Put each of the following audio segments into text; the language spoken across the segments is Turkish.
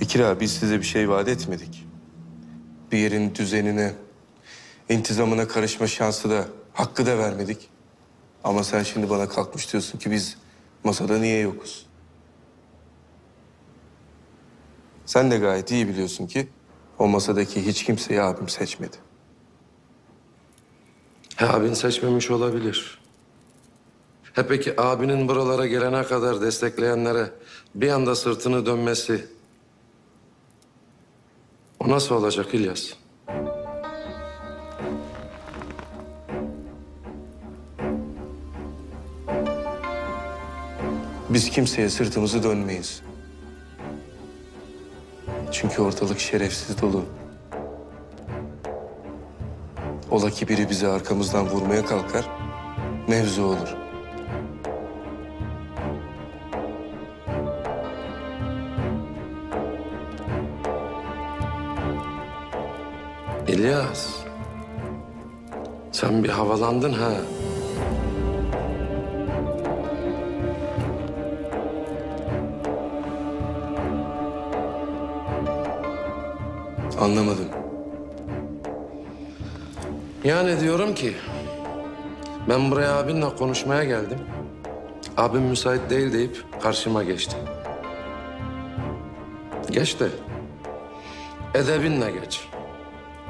Bekir abi biz size bir şey vaat etmedik. Bir yerin düzenine, intizamına karışma şansı da, hakkı da vermedik. Ama sen şimdi bana kalkmış diyorsun ki biz masada niye yokuz? Sen de gayet iyi biliyorsun ki o masadaki hiç kimseyi abim seçmedi. He, abin seçmemiş olabilir. He peki abinin buralara gelene kadar destekleyenlere bir anda sırtını dönmesi... O nasıl olacak İlyas? Biz kimseye sırtımızı dönmeyiz. Çünkü ortalık şerefsiz dolu. Ola ki biri bizi arkamızdan vurmaya kalkar, mevzu olur. İlyas. Sen bir havalandın ha. Anlamadım. Yani diyorum ki... Ben buraya abinle konuşmaya geldim. Abim müsait değil deyip karşıma geçti. Geç de edebinle geç.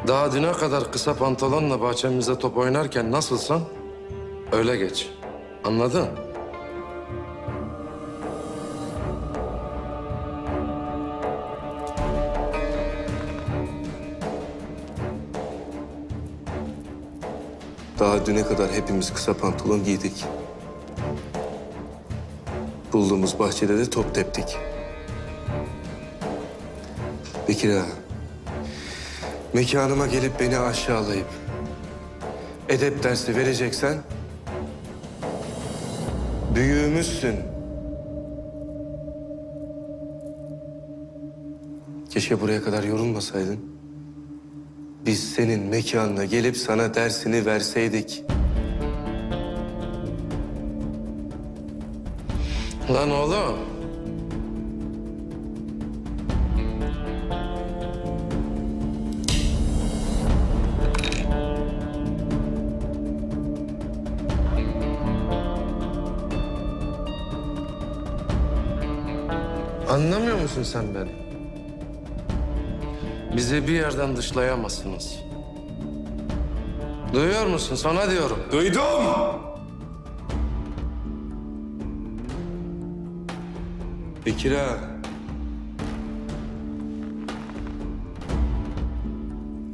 Daha düne kadar kısa pantolonla bahçemizde top oynarken nasılsan öyle geç. Anladın? Daha düne kadar hepimiz kısa pantolon giydik. Bulduğumuz bahçede de top teptik. Bekir ağa, mekanıma gelip beni aşağılayıp edep dersi vereceksen büyüğümüzsün. Keşke buraya kadar yorulmasaydın. Biz senin mekanına gelip sana dersini verseydik. Lan oğlum. Anlamıyor musun sen beni? Bizi bir yerden dışlayamazsınız. Duyuyor musun? Sana diyorum. Duydum. Bekir ağa.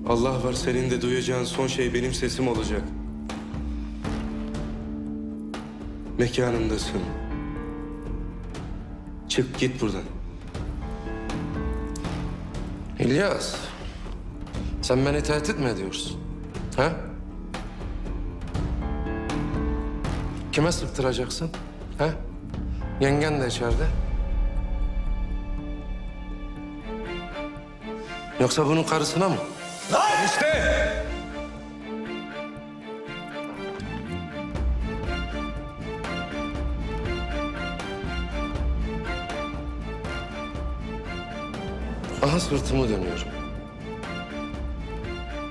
Allah var senin de duyacağın son şey benim sesim olacak. Mekanımdasın. Çık git buradan. İlyas, sen beni tehdit mi ediyorsun? Ha? Kime sıktıracaksın? Ha? Yengen de içeride. Yoksa bunun karısına mı? Aha sırtımı dönüyorum.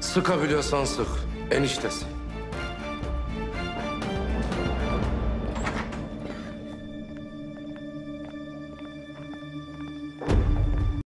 Sıkabiliyorsan sık. Eniştesi.